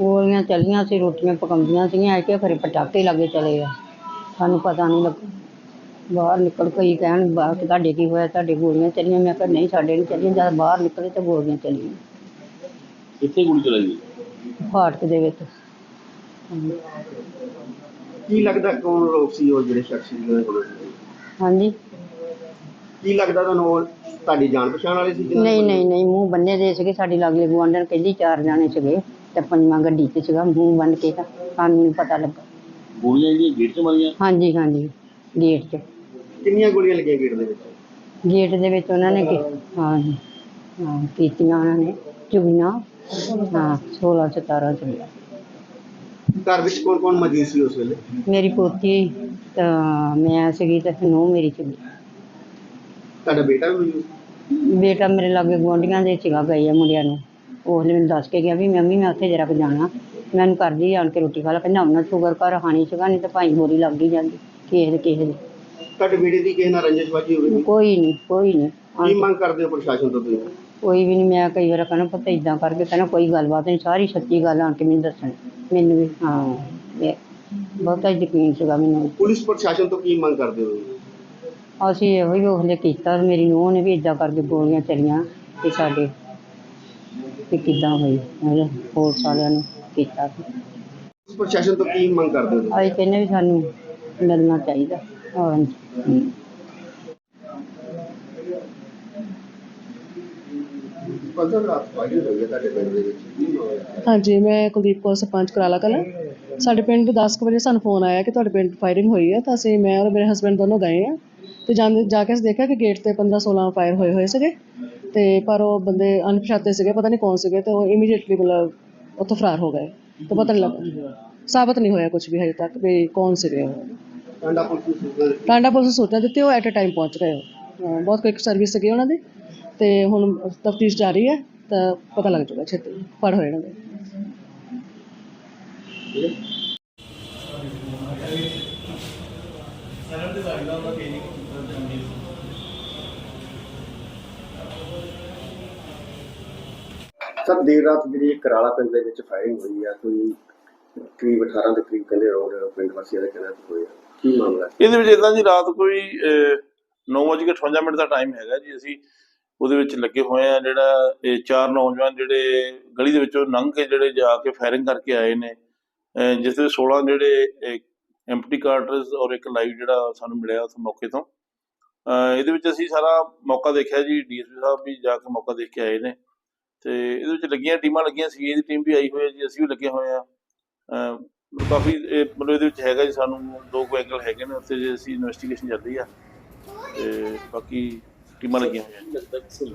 ਗੋਲੀਆਂ ਚੱਲੀਆਂ ਸੀ ਰੋਟੀਆਂ ਪਕਾਉਂਦੀਆਂ ਸੀਗੀਆਂ ਕਿ ਖਰੇ ਪਟਾਕੇ ਲੱਗੇ ਚਲੇ ਆ ਸਾਨੂੰ ਪਤਾ ਨਹੀਂ ਲੱਗਾ ਬਾਹਰ ਨਿਕਲ ਕੇ ਹੀ ਕਹਿਣ ਬਾਹਰ ਤੁਹਾਡੇ ਕੀ ਹੋਇਆ? ਤੁਹਾਡੇ ਗੋਲੀਆਂ ਚੱਲੀਆਂ। ਮੈਂ ਕਿਹਾ ਨਹੀਂ ਸਾਡੇ ਨਹੀਂ ਚੱਲੀਆਂ। ਜਦ ਬਾਹਰ ਨਿਕਲੇ ਤਾਂ ਗੋਲੀਆਂ ਚੱਲੀਆਂ। ਕਿੱਥੇ ਗੋਲੀ ਚਲਾਈ ਫਾਟਕ ਦੇ ਵਿੱਚ। ਕੀ ਲੱਗਦਾ ਕੌਣ ਲੋਕ ਸੀ ਉਹ ਜਿਹੜੇ ਸ਼ਖਸ ਸੀ? ਜਿਹਨਾਂ ਕੋਲ ਹਾਂਜੀ? ਕੀ ਲੱਗਦਾ ਤੁਹਾਨੂੰ ਉਹ ਤੁਹਾਡੀ ਜਾਣ ਪਛਾਣ ਵਾਲੇ ਸੀ? ਜਿਹਨਾਂ ਨਹੀਂ ਕੋਲ- ਨਹੀਂ ਨਹੀਂ। ਮੂੰਹ ਬੰਨੇ ਦੇ ਸੀਗੇ ਸਾਡੇ ਲਾਗੇ ਗੁਆਂਢਣ ਕਹਿੰਦੀ ਚਾਰ ਜਾਣੇ ਸੀਗੇ। ਤੇ ਪੰਜਵਾਂ ਗੱਡੀ 'ਚ ਸੀਗਾ ਮੂੰਹ ਬੰਨ ਕੇ ਤਾਂ ਸਾਨੂੰ ਨਹੀਂ ਪਤਾ ਲੱਗਾ। ਗੋਲੀਆਂ ਜਿਹੜੀਆਂ ਗੇਟ 'ਚ ਮਾਰੀਆਂ? ਹਾਂਜੀ ਹਾਂਜੀ ਗੇਟ 'ਚ। ਕਿੰਨੀਆਂ ਗੋਲੀਆਂ ਲੱਗੀਆਂ ਗੇਟ ਦੇ ਵਿੱਚ? ਗੇਟ ਦੇ ਵਿੱਚ ਉਹਨਾਂ ਨੇ ਕੀ ਹਾਂ ਹਾਂ ਕੀਤੀਆਂ ਉਹਨਾਂ ਨੇ ਚੁਗੀਆਂ ਹਾਂ 16 17 ਚੁਗੀਆਂ ਘਰ ਵਿੱਚ ਕੌਣ ਕੌਣ ਮੌਜੂਦ ਸੀ ਉਸ ਵੇਲੇ? ਮੇਰੀ ਪੋਤੀ ਤਾਂ ਮੈਂ ਸੀਗੀ ਤੇ ਨੂੰਹ ਮੇਰੀ ਸੀਗੀ ਤੁਹਾਡਾ ਬੇਟਾ ਵੀ ਮੌਜੂਦ? ਬੇਟਾ ਮੇਰੇ ਲਾਗੇ ਗੁਆਂਢੀਆਂ ਦੇ ਸੀਗਾ ਗਏ ਆ ਮੁੰਡਿਆਂ ਨੂੰ। ਉਹਨੇ ਮੈਨੂੰ ਦੱਸ ਕੇ ਗਿਆ ਵੀ ਮੰਮੀ ਮੈਂ ਉੱਥੇ ਜਰਾ ਕੁ ਜਾਣਾ। ਮੈਨੂੰ ਕਰਦੀ ਆਣ ਕੇ ਰੋਟੀ ਖਾ ਲਾ ਕਹਿੰਦਾ ਉਹਨਾਂ ਸ਼ੂਗਰ ਘਰ ਖਾਣੀ ਸੀਗਾ ਨਹੀਂ ਤਾਂ ਭਾਈ ਗੋਲੀ ਲੱਗ ਹੀ ਜਾਂਦੀ ਕਿਸੇ ਦੇ ਕਿਸੇ ਦੇ। ਤੁਹਾਡੇ ਬੇਟੇ ਦੀ ਕਿਸੇ ਨਾਲ ਰੰਜਿਸ਼ਬਾਜੀ ਹੋਵੇ ਕੋਈ ਨਹੀਂ ਕੋਈ ਨਹੀਂ। ਕੀ ਮੰਗ ਕਰਦੇ ਹੋ ਪ੍ਰਸ਼ਾਸਨ ਤੋਂ ਤੁਸੀਂ? ਕੋਈ ਵੀ ਨਹੀਂ ਮੈਂ ਕਈ ਵਾਰ ਕਹਿੰਦਾ ਪਤਾ ਇਦਾਂ ਕਰਕੇ ਕਹਿੰਦਾ ਕੋਈ ਗੱਲਬਾਤ ਨਹੀਂ ਸਾਰੀ ਸੱਚੀ ਗੱਲ ਆਣ ਕੇ ਮੈਨੂੰ ਦੱਸਣ। ਮੈਨੂੰ ਵੀ ਹਾਂ ਮੈਂ ਬਹੁਤਾ ਯਕੀਨ ਸੀਗਾ ਮੈਨੂੰ ਪੁਲਿਸ ਪ੍ਰਸ਼ਾਸਨ ਤੋਂ ਕੀ ਮੰਗ ਕਰਦੇ ਹੋ ਅਸੀਂ ਇਹੋ ਹੀ ਉਹਲੇ ਕੀਤਾ ਮੇਰੀ ਨੂੰਹ ਨੇ ਵੀ ਇਦਾਂ ਕਰਕੇ ਗੋਲੀਆਂ ਚਲੀਆਂ ਤੇ ਸਾਡੇ ਤੇ ਕਿੱਦਾਂ ਹੋਈ ਮੈਂ ਪੁਲਿਸ ਵਾਲਿਆਂ ਨੂੰ ਕੀਤਾ ਪ੍ਰਸ਼ਾਸਨ ਤੋਂ ਕੀ ਮੰਗ ਕਰਦੇ ਹੋ? ਅਸੀਂ ਕਹਿੰਦੇ ਵੀ ਸਾਨੂੰ ਮਿਲਣਾ ਚਾਹੀਦਾ ਹਾਂਜੀ ਹਮ। ਪੰਦਰ ਰਾਤ ਵਾਜੀ ਹੋਈ ਹੈ ਤੁਹਾਡੇ ਪਿੰਡ ਦੇ ਵਿੱਚ ਕੀ ਹੋਇਆ ਹਾਂਜੀ ਮੈਂ ਕੁਲਦੀਪ ਕੌਰ ਸਰਪੰਚ ਕਰਾਲਾ ਕਲਾਂ। ਸਾਡੇ ਪਿੰਡ 10 ਕੁ ਵਜੇ ਸਾਨੂੰ ਫੋਨ ਆਇਆ ਕਿ ਤੁਹਾਡੇ ਪਿੰਡ ਫਾਇਰਿੰਗ ਹੋਈ ਹੈ ਤਾਂ ਅਸੀਂ ਮੈਂ ਔਰ ਮੇਰੇ ਹਸਬੰਡ ਦੋਨੋਂ ਗਏ ਆ ਤੇ ਜਾਂਦੇ ਜਾ ਕੇ ਅਸੀਂ ਦੇਖਿਆ ਕਿ ਗੇਟ ਤੇ 15 16 ਫਾਇਰ ਹੋਏ ਹੋਏ ਸੀਗੇ। ਤੇ ਪਰ ਉਹ ਬੰਦੇ ਅਣਪਛਾਤੇ ਸੀਗੇ ਪਤਾ ਨਹੀਂ ਕੌਣ ਸੀਗੇ ਤੇ ਉਹ ਇਮੀਡੀਏਟਲੀ ਮਤਲਬ ਉੱਥੋਂ ਫਰਾਰ ਹੋ ਗਏ ਤੇ ਪਤਾ ਨਹੀਂ ਲੱਗਾ। ਸਾਬਤ ਨਹੀਂ ਹੋਇਆ ਕੁਝ ਵੀ ਹਜੇ ਤੱਕ ਵੀ ਕੌਣ ਸੀਗੇ ਉਹ। ਟਾਂਡਾ ਪੁਲਿਸ ਨੂੰ ਟਾਂਡਾ ਪੁਲਿਸ ਨੂੰ ਸੂਚਨਾ ਦਿੱਤੀ ਉਹ ਐਟ ਅ ਟਾਈਮ ਪਹੁੰਚ ਗਏ ਉਹ। ਹਾਂ, ਬਹੁਤ ਕੁਇਕ ਸਰਵਿਸ ਸੀਗੀ ਉਹਨਾਂ ਦੀ ਤੇ ਹੁਣ ਤਫਤੀਸ਼ ਜਾਰੀ ਹੈ ਤਾਂ ਪਤਾ ਲੱਗ ਜਾਊਗਾ ਛੇਤੀ ਫੜ ਹੋਏ ਇਹਨਾਂ ਦੇ। ਸਰ ਦੇਰ ਰਾਤ ਜਿਹੜੀ ਕਰਾਲਾ ਪਿੰਡ ਦੇ ਵਿੱਚ ਫਾਇਰਿੰਗ ਹੋਈ ਆ, ਕੋਈ ਕਰੀਬ 18 ਦੇ ਕਰੀਬ ਕਹਿੰਦੇ ਰੋਡ ਪਿੰਡ ਵਾਸੀਆਂ ਦਾ ਕਹਿਣਾ ਹੋਇਆ। ਕੀ ਮਾਮਲਾ ਇਹਦੇ ਵਿੱਚ ਇਦਾਂ ਜੀ ਰਾਤ ਕੋਈ 9:58 ਮਿੰਟ ਦਾ ਟਾਈਮ ਹੈਗਾ ਜੀ। ਅਸੀਂ ਉਹਦੇ ਵਿੱਚ ਲੱਗੇ ਹੋਏ ਆ, ਜਿਹੜਾ ਇਹ ਚਾਰ ਨੌਜਵਾਨ ਜਿਹੜੇ ਗਲੀ ਦੇ ਵਿੱਚੋਂ ਲੰਘ ਕੇ ਜਿਹੜੇ ਜਾ ਕੇ ਫਾਇਰਿੰਗ ਕਰਕੇ ਆਏ ਨੇ ਜਿਸ ਦੇ 16 ਜਿਹੜੇ ਐਮਪਟੀ ਕਾਰਟਰਸ ਔਰ ਇੱਕ ਲਾਈਵ ਜਿਹੜਾ ਸਾਨੂੰ ਮਿਲਿਆ ਉਸ ਮੌਕੇ ਤੋਂ। ਇਹਦੇ ਵਿੱਚ ਅਸੀਂ ਸਾਰਾ ਮੌਕਾ ਦੇਖਿਆ ਜੀ, ਡੀਐਸਪੀ ਸਾਹਿਬ ਵੀ ਜਾ ਕੇ ਮੌਕਾ ਦੇਖ ਕੇ ਆਏ ਨੇ। ਤੇ ਇਹਦੇ ਵਿੱਚ ਲੱਗੀਆਂ ਟੀਮਾਂ ਲੱਗੀਆਂ ਸੀ ਦੀ ਟੀਮ ਵੀ ਆਈ ਹੋਈ ਹੈ ਜੀ, ਅਸੀਂ ਵੀ ਲੱਗੇ ਹੋਏ ਆ ਕਾਫੀ, ਇਹ ਮਤਲਬ ਇਹਦੇ ਵਿੱਚ ਹੈਗਾ ਜੀ ਸਾਨੂੰ, ਦੋ ਕੁ ਐਂਗਲ ਹੈਗੇ ਨੇ, ਉੱਥੇ ਜੇ ਅਸੀਂ ਇਨਵੈਸਟੀਗੇਸ਼ਨ ਚੱਲ ਰਹੀ ਆ, ਤੇ ਬਾਕੀ ਟੀਮਾਂ ਲੱਗੀਆਂ ਹੋਈਆਂ।